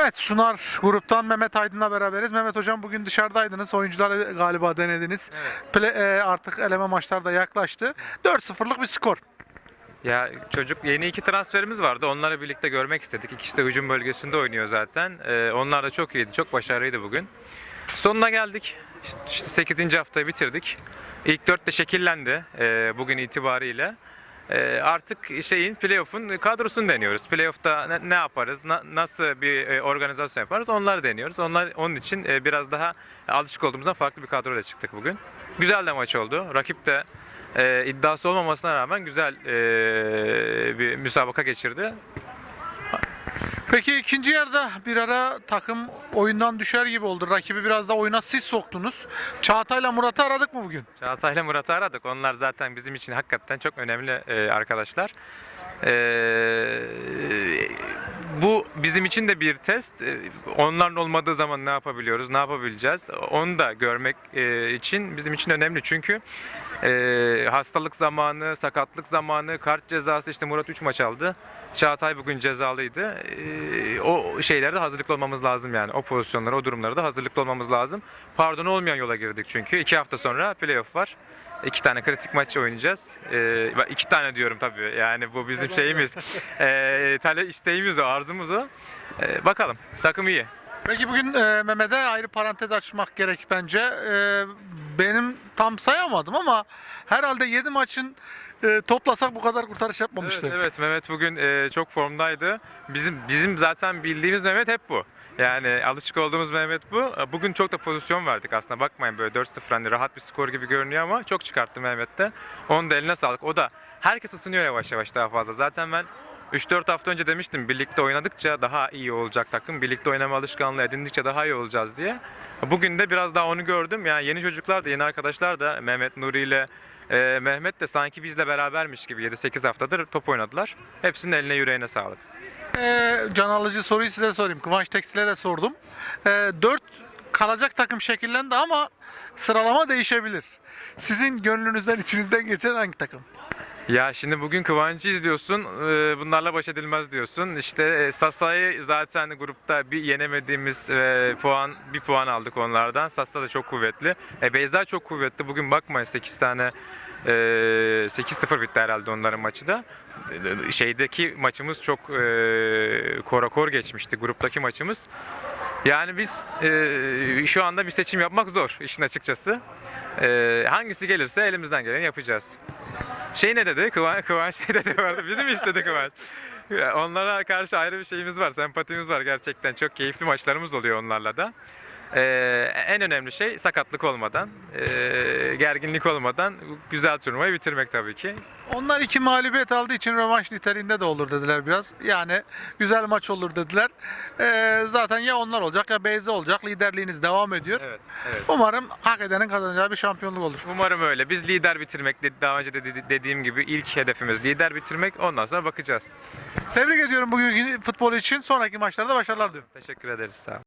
Evet Sunar gruptan Mehmet Aydın'la beraberiz. Mehmet Hocam bugün dışarıdaydınız. Oyuncuları galiba denediniz. Play- e, artık eleme maçlar da yaklaştı. 4-0'lık bir skor. Ya çocuk yeni iki transferimiz vardı. Onları birlikte görmek istedik. İkisi de hücum bölgesinde oynuyor zaten. Ee, onlar da çok iyiydi. Çok başarılıydı bugün. Sonuna geldik. İşte 8. haftayı bitirdik. İlk dört de şekillendi e, bugün itibariyle. E, artık şeyin playoff'un kadrosunu deniyoruz. Playoff'ta ne, yaparız, na- nasıl bir e, organizasyon yaparız onları deniyoruz. Onlar onun için e, biraz daha alışık olduğumuzdan farklı bir kadroyla çıktık bugün. Güzel de maç oldu. Rakip de e, iddiası olmamasına rağmen güzel bir müsabaka geçirdi. Peki ikinci yarıda bir ara takım oyundan düşer gibi oldu. Rakibi biraz da oyuna siz soktunuz. Çağatay'la Murat'ı aradık mı bugün? Çağatay'la Murat'ı aradık. Onlar zaten bizim için hakikaten çok önemli e, arkadaşlar. E, bu bizim için de bir test. E, onların olmadığı zaman ne yapabiliyoruz, ne yapabileceğiz? Onu da görmek e, için bizim için önemli. Çünkü e, hastalık zamanı, sakatlık zamanı, kart cezası işte Murat 3 maç aldı. Çağatay bugün cezalıydı. E, o şeylerde hazırlıklı olmamız lazım yani. O pozisyonlara, o durumlara da hazırlıklı olmamız lazım. Pardon olmayan yola girdik çünkü. iki hafta sonra playoff var. İki tane kritik maç oynayacağız. Ee, iki tane diyorum tabii. Yani bu bizim şeyimiz. Ee, tale isteğimiz o, arzumuz o. Ee, bakalım. Takım iyi. Peki bugün e, Mehmet'e ayrı parantez açmak gerek bence. E, benim tam sayamadım ama herhalde 7 maçın e, toplasak bu kadar kurtarış yapmamıştı. Evet, evet Mehmet bugün e, çok formdaydı. Bizim bizim zaten bildiğimiz Mehmet hep bu. Yani alışık olduğumuz Mehmet bu. Bugün çok da pozisyon verdik aslında. Bakmayın böyle 4-0 hani rahat bir skor gibi görünüyor ama çok çıkarttı Mehmet de. Onun da eline sağlık. O da herkes ısınıyor yavaş yavaş daha fazla. Zaten ben 3-4 hafta önce demiştim birlikte oynadıkça daha iyi olacak takım. Birlikte oynama alışkanlığı edindikçe daha iyi olacağız diye. Bugün de biraz daha onu gördüm. Yani yeni çocuklar da yeni arkadaşlar da Mehmet Nuri ile e, Mehmet de sanki bizle berabermiş gibi 7-8 haftadır top oynadılar. Hepsinin eline yüreğine sağlık. E, can alıcı soruyu size sorayım. Kıvanç Tekstil'e de sordum. E, 4 kalacak takım şekillendi ama sıralama değişebilir. Sizin gönlünüzden içinizden geçen hangi takım? Ya şimdi bugün Kıvanç'ı izliyorsun, e, bunlarla baş edilmez diyorsun. İşte e, Sasa'yı zaten grupta bir yenemediğimiz e, puan, bir puan aldık onlardan. Sasa da çok kuvvetli. E, Beyza çok kuvvetli. Bugün bakmayın 8 tane e, 8-0 bitti herhalde onların maçı da. E, Şeydeki maçımız çok e, korakor geçmişti, gruptaki maçımız. Yani biz şu anda bir seçim yapmak zor işin açıkçası. Hangisi gelirse elimizden geleni yapacağız. Şey ne dedi? Kıvanç, Kıvanç şey dedi vardı. Bizim istedi Kıvanç. Onlara karşı ayrı bir şeyimiz var, sempatimiz var gerçekten. Çok keyifli maçlarımız oluyor onlarla da. Ee, en önemli şey sakatlık olmadan, ee, gerginlik olmadan güzel turnuvayı bitirmek tabii ki. Onlar iki mağlubiyet aldığı için rövanş niteliğinde de olur dediler biraz. Yani güzel maç olur dediler. E, zaten ya onlar olacak ya Beyza olacak. Liderliğiniz devam ediyor. Evet, evet. Umarım hak edenin kazanacağı bir şampiyonluk olur. Umarım öyle. Biz lider bitirmek, dedi- daha önce de dedi- dediğim gibi ilk hedefimiz lider bitirmek. Ondan sonra bakacağız. Tebrik ediyorum bugünkü futbol için. Sonraki maçlarda başarılar diliyorum. Teşekkür ederiz. Sağ olun.